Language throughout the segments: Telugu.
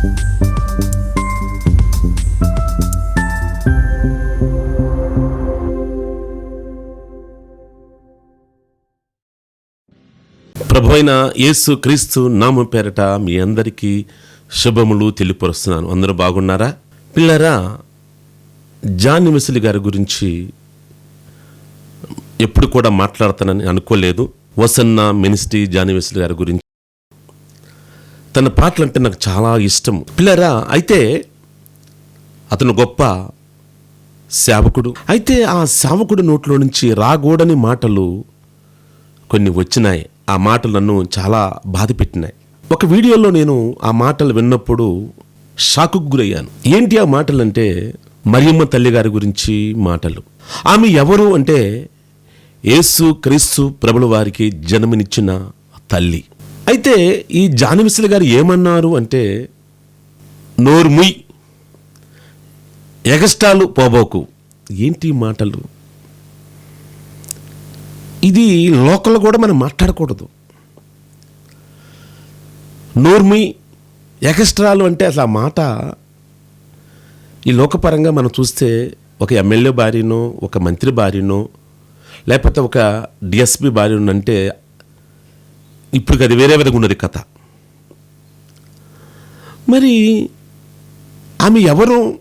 ప్రభు అయిన యేసు క్రీస్తు నామ పేరట మీ అందరికీ శుభములు తెలియపరుస్తున్నాను. అందరూ బాగున్నారా? పిల్లరా జాన్ మిసిలి గారి గురించి ఎప్పుడు కూడా మాట్లాడతానని అనుకోలేదు. వసన్న మినిస్ట్రీ జాన్ మిసిలి గారి గురించి తన పాటలు అంటే నాకు చాలా ఇష్టం. పిల్లరా అయితే అతను గొప్ప సేవకుడు. అయితే ఆ సేవకుడు నోట్లో నుంచి రాగూడని మాటలు కొన్ని వచ్చినాయి. ఆ మాటలు నన్ను చాలా బాధ పెట్టినాయి. ఒక వీడియోలో నేను ఆ మాటలు విన్నప్పుడు షాకుకు గురయ్యాను. ఏంటి ఆ మాటలు అంటే మరియమ్మ తల్లి గారి గురించి మాటలు. ఆమె ఎవరు అంటే యేసు క్రీస్తు ప్రభుల వారికి జన్మనిచ్చిన తల్లి. అయితే ఈ జానమిసిలి గారు ఏమన్నారు అంటే నోర్ముయ్ ఎగస్టాలు పోబోకు. ఏంటి మాటలు? ఇది లోకల్ కూడా మనం మాట్లాడకూడదు. నోర్మి ఎగస్ట్రాలు అంటే అసలు ఆ మాట ఈ లోకపరంగా మనం చూస్తే ఒక ఎమ్మెల్యే భార్యనో ఒక మంత్రి భార్యనో లేకపోతే ఒక డిఎస్పి భార్యను అంటే ఇప్పుడు అది వేరే విధంగా ఉన్నది కథ. మరి ఆమె ఎవరు?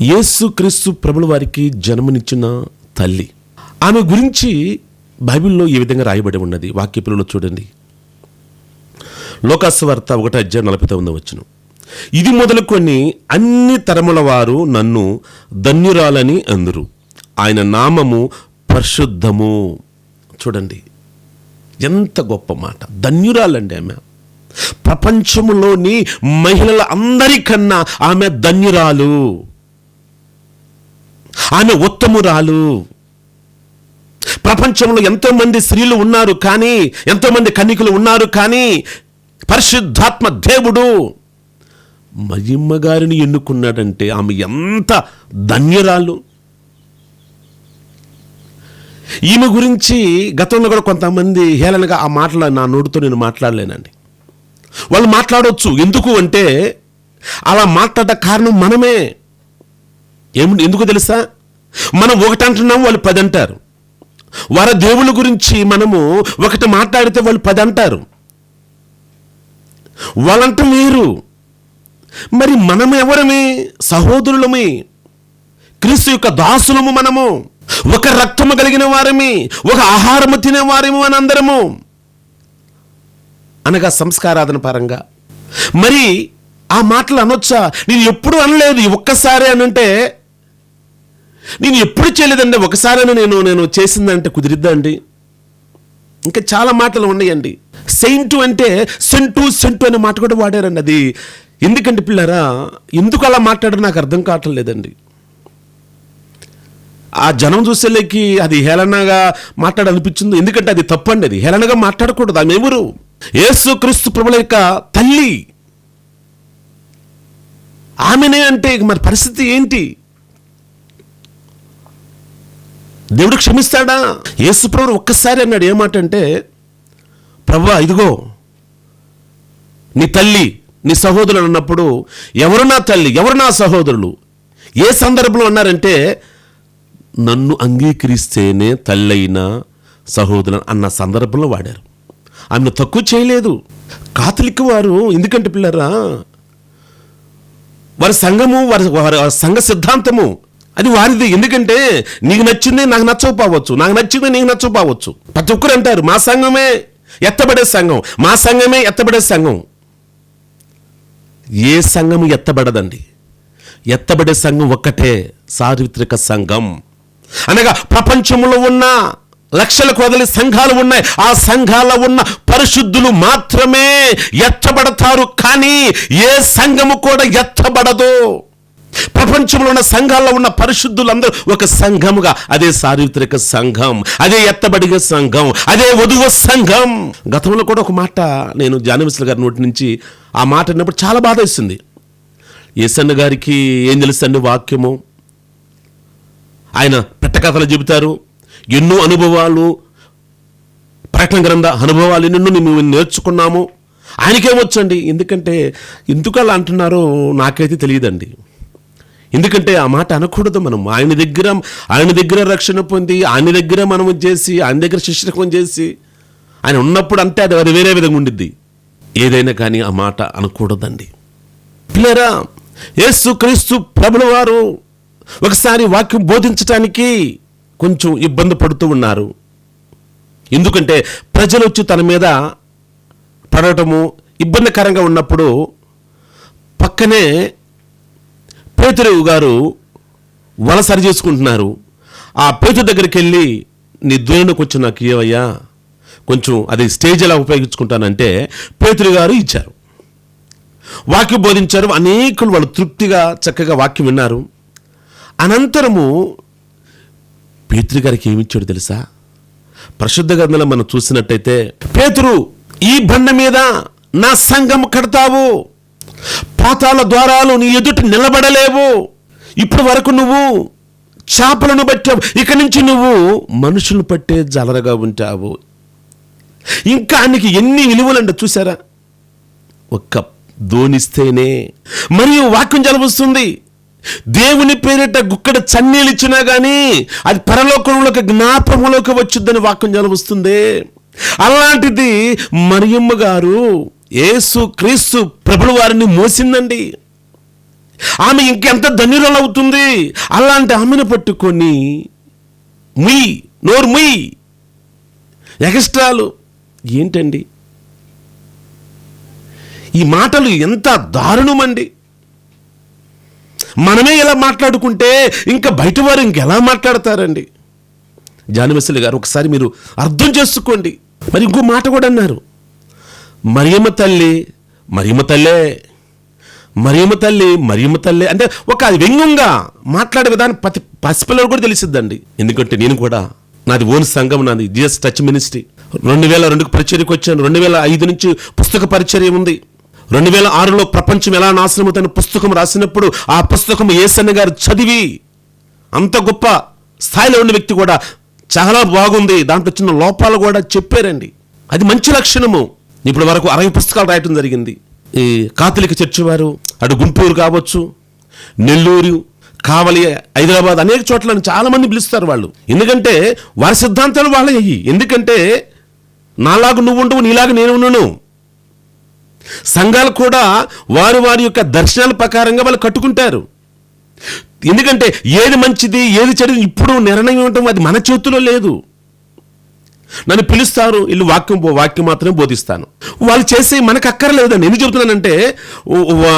యేసు క్రీస్తు ప్రభుల వారికి జన్మనిచ్చిన తల్లి. ఆమె గురించి బైబిల్లో ఈ విధంగా రాయబడి ఉన్నది. వాక్య చూడండి. లోకాస్వార్త ఒకటి అధ్యాయం నలభై తొమ్మిది వచ్చిన ఇది మొదలుకొని అన్ని తరముల వారు నన్ను ధన్యురాలని అందరు. ఆయన నామము పరిశుద్ధము. చూడండి. ఎంత గొప్ప మాట. ధన్యురాలండి ఆమె. ప్రపంచంలోని మహిళల అందరికన్నా ఆమె ధన్యురాలు. ఆమె ఉత్తమురాలు. ప్రపంచంలో ఎంతోమంది స్త్రీలు ఉన్నారు కానీ ఎంతోమంది కన్నికలు ఉన్నారు కానీ పరిశుద్ధాత్మ దేవుడు మహిమ్మ గారిని ఎన్నుకున్నాడంటే ఆమె ఎంత ధన్యురాలు. ఈమె గురించి గతంలో కూడా కొంతమంది హేళనగా ఆ మాటలు నా నోటితో నేను మాట్లాడలేనండి. వాళ్ళు మాట్లాడవచ్చు ఎందుకు అంటే అలా మాట్లాడ కారణం మనమే. ఏమి ఎందుకు తెలుసా? మనం ఒకటి అంటున్నాం వాళ్ళు పది అంటారు. వారి దేవుళ్ళ గురించి మనము ఒకటి మాట్లాడితే వాళ్ళు పది అంటారు. వాళ్ళంట మీరు. మరి మనమెవరమే? సహోదరులమే. క్రీస్తు యొక్క దాసులము మనము. ఒక రక్తము కలిగిన వారమే ఒక ఆహారము తినేవారము అని అందరము. అనగా సంస్కారాధన పరంగా. మరి ఆ మాటలు అనొచ్చా? నేను ఎప్పుడు అనలేదు ఒక్కసారి అని అంటే నేను ఎప్పుడు చేయలేదండి ఒకసారైనా నేను నేను చేసిందంటే కుదిరిద్దా అండి? ఇంకా చాలా మాటలు ఉన్నాయండి. సెయింటు అంటే సెంటు సెంటు అనే మాట కూడా వాడారండి అది. ఎందుకంటే పిల్లరా? ఎందుకు అలా మాట్లాడారు నాకు అర్థం కావటం లేదండి ఆ జనం చూసేలేకి అది హేళనగా మాట్లాడాలనిపించింది? ఎందుకంటే అది తప్పండి అది. హేళనగా మాట్లాడకూడదు. ఆమె ఎవరు? యేసు క్రీస్తు ప్రభుల యొక్క తల్లి. ఆమెనే అంటే ఇక మరి పరిస్థితి ఏంటి? దేవుడు క్షమిస్తాడా? యేసుప్రభు ఒక్కసారి అన్నాడు ఏమాట అంటే ప్రభా ఇదిగో నీ తల్లి నీ సహోదరులు అన్నప్పుడు ఎవరు నా తల్లి? ఎవరు నా సహోదరులు? ఏ సందర్భంలో అన్నారంటే నన్ను అంగీకరిస్తేనే తల్లైన సహోదరులు అన్న సందర్భంలో వాడారు. ఆమెను తక్కువ చేయలేదు. కాథలిక్ వారు ఎందుకంటే పిల్లరా వారి సంఘము వారి వారి సంఘ సిద్ధాంతము అది వారిది. ఎందుకంటే నీకు నచ్చింది నాకు నచ్చకపోవచ్చు. నాకు నచ్చింది నీకు నచ్చకపోవచ్చు. ప్రతి ఒక్కరు అంటారు మా సంఘమే ఎత్తబడే సంఘం. మా సంఘమే ఎత్తబడే సంఘం. ఏ సంఘము ఎత్తబడదండి? ఎత్తబడే సంఘం ఒక్కటే సార్వత్రిక సంఘం. అనగా ప్రపంచంలో ఉన్న లక్షలకు కొదలి సంఘాలు ఉన్నాయి. ఆ సంఘాల ఉన్న పరిశుద్ధులు మాత్రమే ఎత్తబడతారు కానీ ఏ సంఘము కూడా ఎత్తబడదు. ప్రపంచంలో ఉన్న సంఘాల్లో ఉన్న పరిశుద్ధులందరూ ఒక సంఘముగా అదే సార్వత్రిక సంఘం అదే ఎత్తబడిగ సంఘం అదే వధువ సంఘం. గతంలో కూడా ఒక మాట నేను జానవిశ్ల గారి నోటి నుంచి ఆ మాట అన్నప్పుడు చాలా బాధ వేసింది. ఏసన్న గారికి ఏం తెలుసండి వాక్యము? ఆయన పెట్టకథలు చెబుతారు. ఎన్నో అనుభవాలు ప్రకటన గ్రంథ అనుభవాలు ఎన్నో మేము నేర్చుకున్నాము. ఆయనకేమొచ్చండి? ఎందుకంటే ఎందుకు అలా అంటున్నారో నాకైతే తెలియదండి. ఎందుకంటే ఆ మాట అనకూడదు మనం. ఆయన దగ్గర ఆయన దగ్గర రక్షణ పొంది ఆయన దగ్గర మనం చేసి ఆయన దగ్గర శిష్యకం చేసి ఆయన ఉన్నప్పుడు అంటే అది అది వేరే విధంగా ఉండిద్ది. ఏదైనా కానీ ఆ మాట అనకూడదండి. పిల్లరా యేసు క్రీస్తు ప్రభుల వారు ఒకసారి వాక్యం బోధించటానికి కొంచెం ఇబ్బంది పడుతూ ఉన్నారు. ఎందుకంటే ప్రజలు వచ్చి తన మీద పడటము ఇబ్బందికరంగా ఉన్నప్పుడు పక్కనే పేతురేవు గారు వల సరి చేసుకుంటున్నారు. ఆ పేతురు దగ్గరికి వెళ్ళి నీ ద్వేను కొంచెం నాకు ఇవ్వయ్యా కొంచెం అది స్టేజ్ ఎలా ఉపయోగించుకుంటానంటే పేతురు గారు ఇచ్చారు. వాక్యం బోధించారు. అనేకులు వాళ్ళు తృప్తిగా చక్కగా వాక్యం విన్నారు. అనంతరము పేతృగారికి గారికి ఏమిచ్చాడు తెలుసా? పరిశుద్ధ గ్రంథంలో మనం చూసినట్టయితే పేతురు ఈ బండ మీద నా సంఘం కడతావు. పాతాల ద్వారాలు నీ ఎదుట నిలబడలేవు. ఇప్పటి వరకు నువ్వు చేపలను పట్టావు. ఇక నుంచి నువ్వు మనుషులు పట్టే జలరగా ఉంటావు. ఇంకా ఆయనకి ఎన్ని విలువలండి చూసారా? ఒక్క దోనిస్తేనే. మరియు వాక్యం జలవస్తుంది దేవుని పేరిట గుక్కడ చన్నీళ్ళు ఇచ్చినా అది పరలోకంలోకి జ్ఞాపకంలోకి వచ్చుద్దని వాక్యం జలవస్తుంది అలాంటిది మరియమ్మ గారు యేసు క్రీస్తు ప్రభుడు వారిని మోసిందండి. ఆమె ఇంకెంత ధన్యురాలవుతుంది? అలాంటి ఆమెను పట్టుకొని మీ నోరు మీ. ఎగస్ట్రాలు ఏంటండి? ఈ మాటలు ఎంత దారుణమండి. మనమే ఇలా మాట్లాడుకుంటే ఇంకా బయట వారు ఇంకెలా మాట్లాడతారండి? జానవెసలి గారు ఒకసారి మీరు అర్థం చేసుకోండి. మరి ఇంకో మాట కూడా అన్నారు. మరియమ్మ తల్లి మరియమ్మ తల్లే మరియమ్మ తల్లి మరియమ్మ తల్లి అంటే ఒక వ్యంగ్యంగా మాట్లాడే విధానం ప్రతి పసిపిల్లలు కూడా తెలిసిద్దండి. ఎందుకంటే నేను కూడా నాది ఓన్ సంఘం నాది జిఎస్ టచ్ మినిస్ట్రీ. రెండు వేల రెండుకు పరిచర్యకు వచ్చాను రెండు వేల ఐదు నుంచి పుస్తక పరిచర్య ఉంది. రెండు వేల ఆరులో ప్రపంచం ఎలా నాశనమవుతున్న పుస్తకం రాసినప్పుడు ఆ పుస్తకం ఏసన్న గారు చదివి అంత గొప్ప స్థాయిలో ఉన్న వ్యక్తి కూడా చాలా బాగుంది. దాంట్లో చిన్న లోపాలు కూడా చెప్పారండి. అది మంచి లక్షణము. ఇప్పుడు వరకు అరవై పుస్తకాలు రాయటం జరిగింది. ఈ కాథలిక చర్చి వారు అటు గుంటూరు కావచ్చు నెల్లూరు కావలి హైదరాబాద్ అనేక చోట్ల చాలామంది పిలుస్తారు వాళ్ళు. ఎందుకంటే వారి సిద్ధాంతాలు వాళ్ళే ఎందుకంటే నాలాగా నువ్వు ఉండవు నీలాగా నేను ఉన్నాను. సంఘాలు కూడా వారు వారి యొక్క దర్శనాల ప్రకారంగా వాళ్ళు కట్టుకుంటారు. ఎందుకంటే ఏది మంచిది ఏది చెడు ఇప్పుడు నిర్ణయం ఇవ్వటం అది మన చేతిలో లేదు. నన్ను పిలుస్తారు ఇల్లు వాక్యం బో- వాక్యం మాత్రమే బోధిస్తాను. వాళ్ళు చేసే మనకు అక్కర్లేదండి. ఎందుకు చెబుతున్నానంటే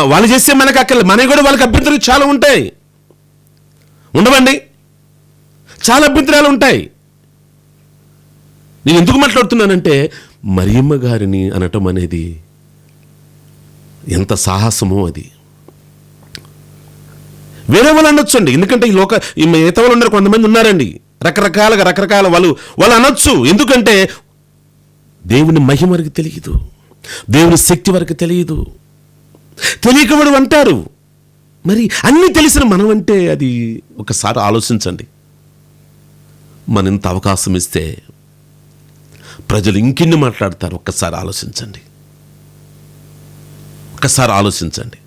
వాళ్ళు చేసే మనకు అక్కర్లేదు. మనకి కూడా వాళ్ళకి అభ్యంతరాలు చాలా ఉంటాయి. ఉండవండి. చాలా అభ్యంతరాలు ఉంటాయి. నేను ఎందుకు మాట్లాడుతున్నానంటే మరియమ్మ గారిని అనటం అనేది ఎంత సాహసమో అది. వేరే వాళ్ళు అనొచ్చండి. ఎందుకంటే ఈ లోక ఈ మిగతా వాళ్ళు ఉన్నారు కొంతమంది ఉన్నారండి. రకరకాలుగా రకరకాల వాళ్ళు వాళ్ళు అనొచ్చు. ఎందుకంటే దేవుని మహిమ వరకు తెలియదు. దేవుని శక్తి వరకు తెలియదు. తెలియకవాడు అంటారు. మరి అన్నీ తెలిసిన మనం అంటే అది ఒకసారి ఆలోచించండి. మన ఇంత అవకాశం ఇస్తే ప్రజలు ఇంకెన్ని మాట్లాడతారు? ఒక్కసారి ఆలోచించండి. ఒక్కసారి ఆలోచించండి.